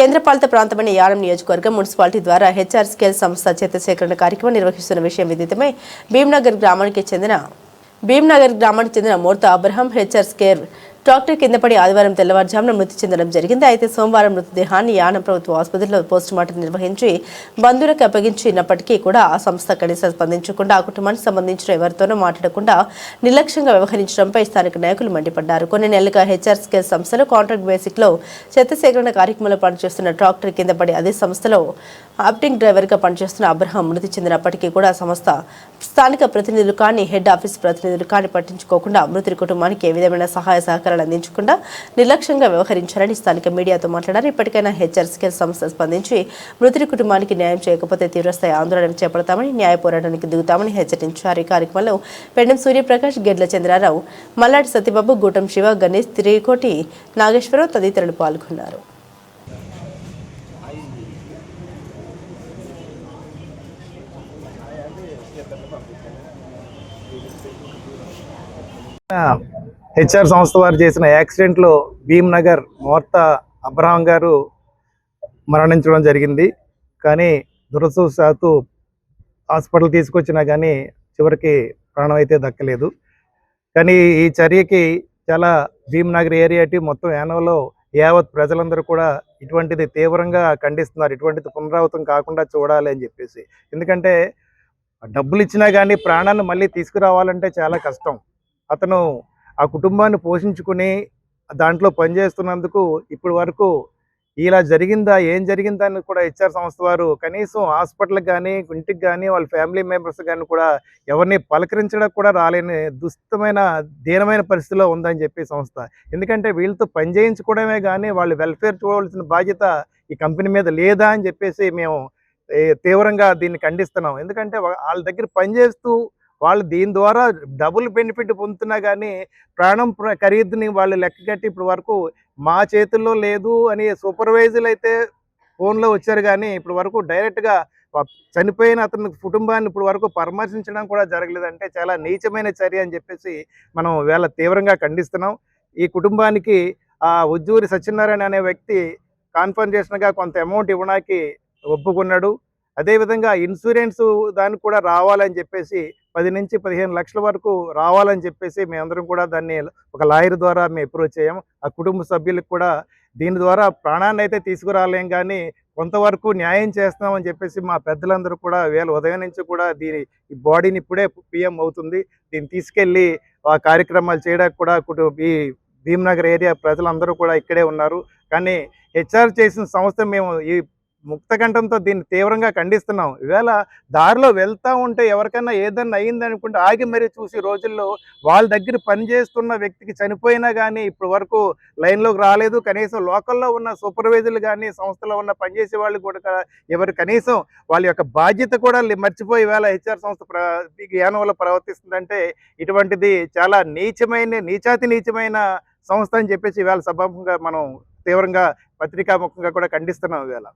కేంద్రపాలిత ప్రాంతమైన యానం నియోజకవర్గం మున్సిపాలిటీ ద్వారా హెచ్ఆర్ స్కేల్ సంస్థ చెత్త సేకరణ కార్యక్రమం నిర్వహిస్తున్న విషయం విదితమై భీమ్నగర్ గ్రామానికి చెందిన భీమ్నగర్ గ్రామానికి చెందిన Murtha Abraham HR scale tractor కింద పడి ఆదివారం తెల్లవారుజామున మృతి చెందడం జరిగింది. అయితే సోమవారం మృతదేహాన్ని యానం ప్రభుత్వ ఆసుపత్రిలో పోస్టుమార్టం నిర్వహించి బంధువులకు అప్పగించినప్పటికీ కూడా ఆ సంస్థ కనీసం స్పందించకుండా ఆ కుటుంబానికి సంబంధించిన ఎవరితోనూ మాట్లాడకుండా నిర్లక్ష్యంగా వ్యవహరించడంపై స్థానిక నాయకులు మండిపడ్డారు. కొన్ని నెలలుగా హెచ్ఆర్ స్కేల్ సంస్థలో కాంట్రాక్ట్ బేసిక్లో చెత్త సేకరణ కార్యక్రమంలో పనిచేస్తున్న ట్రాక్టర్ కింద పడి అదే సంస్థలో ఆప్టింగ్ డ్రైవర్గా పనిచేస్తున్న అబ్రహం మృతి చెందినప్పటికీ కూడా సంస్థ స్థానిక ప్రతినిధులు కానీ హెడ్ ఆఫీస్ ప్రతినిధులు కానీ పట్టించుకోకుండా మృతుడి కుటుంబానికి ఏ విధమైన సహాయ సహకారాలు అందించకుండా నిర్లక్ష్యంగా వ్యవహరించారని స్థానిక మీడియాతో మాట్లాడారు. ఇప్పటికైనా హెచ్ఆర్ స్కేల్ సంస్థ స్పందించి మృతుడి కుటుంబానికి న్యాయం చేయకపోతే తీవ్రస్థాయి ఆందోళన చేపడతామని న్యాయ పోరాటానికి దిగుతామని హెచ్చరించారు. ఈ కార్యక్రమంలో పెండం సూర్యప్రకాష్ గెడ్ల చంద్రారావు మల్లాడి సత్యబాబు గూటం శివ గణేష్ త్రికోటి నాగేశ్వరరావు తదితరులు పాల్గొన్నారు. హెచ్ఆర్ సంస్థ వారు చేసిన యాక్సిడెంట్లో భీమ్నగర్ మోర్త అబ్రహాం గారు మరణించడం జరిగింది. కానీ దురదృష్టవశాత్తు హాస్పిటల్ తీసుకొచ్చినా కానీ చివరికి ప్రాణం అయితే దక్కలేదు. కానీ ఈ చర్యకి చాలా భీమ్నగర్ ఏరియాటి మొత్తం యానవలో యావత్ ప్రజలందరూ కూడా ఇటువంటిది తీవ్రంగా ఖండిస్తున్నారు. ఇటువంటిది పునరావృతం కాకుండా చూడాలి అని చెప్పేసి. ఎందుకంటే డబ్బులు ఇచ్చినా కానీ ప్రాణాన్ని మళ్ళీ తీసుకురావాలంటే చాలా కష్టం. అతను ఆ కుటుంబాన్ని పోషించుకుని దాంట్లో పనిచేస్తున్నందుకు ఇప్పటి వరకు ఇలా జరిగిందా ఏం జరిగిందా అని కూడా హెచ్ఆర్ సంస్థ వారు కనీసం హాస్పిటల్కి కానీ ఇంటికి కానీ వాళ్ళ ఫ్యామిలీ మెంబర్స్ కానీ కూడా ఎవరిని పలకరించడానికి కూడా రాలేని దుస్తమైన దీనమైన పరిస్థితిలో ఉందని చెప్పి సంస్థ. ఎందుకంటే వీళ్ళతో పని చేయించుకోవడమే కానీ వాళ్ళ వెల్ఫేర్ చూడవలసిన బాధ్యత ఈ కంపెనీ మీద లేదా అని చెప్పేసి మేము తీవ్రంగా దీన్ని ఖండిస్తున్నాం. ఎందుకంటే వాళ్ళ దగ్గర పనిచేస్తూ వాళ్ళు దీని ద్వారా డబుల్ బెనిఫిట్ పొందుతున్నా కానీ ప్రాణం ప్ర- ఖరీదుని వాళ్ళు లెక్క కట్టి ఇప్పటి వరకు మా చేతుల్లో లేదు అని సూపర్వైజర్లు అయితే ఫోన్లో వచ్చారు కానీ ఇప్పటి వరకు డైరెక్ట్గా చనిపోయిన అతని కుటుంబాన్ని ఇప్పుడు వరకు పరామర్శించడం కూడా జరగలేదంటే చాలా నీచమైన చర్య అని చెప్పేసి మనం వేళ తీవ్రంగా ఖండిస్తున్నాం. ఈ కుటుంబానికి ఆ ఉజ్జూరి సత్యనారాయణ అనే వ్యక్తి కాన్ఫర్మేషన్గా కొంత అమౌంట్ ఇవ్వడానికి ఒప్పుకున్నాడు. అదేవిధంగా ఇన్సూరెన్స్ దానికి కూడా రావాలని చెప్పేసి పది నుంచి పదిహేను లక్షల వరకు రావాలని చెప్పేసి మేమందరం కూడా దాన్ని ఒక లాయర్ ద్వారా మేము అప్రోచ్ అయ్యాము ఆ కుటుంబ సభ్యులకు కూడా దీని ద్వారా ప్రాణాన్ని అయితే తీసుకురాలేం కానీ కొంతవరకు న్యాయం చేస్తామని చెప్పేసి మా పెద్దలందరూ కూడా వేళ ఉదయం నుంచి కూడా దీని ఈ బాడీని ఇప్పుడే పిఎం అవుతుంది. దీన్ని తీసుకెళ్ళి ఆ కార్యక్రమాలు చేయడానికి కూడా కుటుంబ ఈ భీమ్నగర్ ఏరియా ప్రజలందరూ కూడా ఇక్కడే ఉన్నారు. కానీ హెచ్ఆర్ చేసిన సంస్థ మేము ఈ ముక్తకంఠంతో దీన్ని తీవ్రంగా ఖండిస్తున్నాం. ఇవేళ దారిలో వెళ్తా ఉంటే ఎవరికైనా ఏదన్నా అయింది అనుకుంటే ఆగి మరీ చూసి రోజుల్లో వాళ్ళ దగ్గర పనిచేస్తున్న వ్యక్తికి చనిపోయినా కానీ ఇప్పటి వరకు లైన్లోకి రాలేదు. కనీసం లోకల్లో ఉన్న సూపర్వైజర్లు కానీ సంస్థలో ఉన్న పనిచేసే వాళ్ళు కూడా ఎవరు కనీసం వాళ్ళ యొక్క బాధ్యత కూడా మర్చిపోయి వేళ హెచ్ఆర్ సంస్థ ప్ర వల్ల ప్రవర్తిస్తుందంటే ఇటువంటిది చాలా నీచమైన నీచాతి నీచమైన సంస్థ అని చెప్పేసి ఇవాళ సభాముఖంగా మనం తీవ్రంగా పత్రికాముఖంగా కూడా ఖండిస్తున్నాం ఇవాళ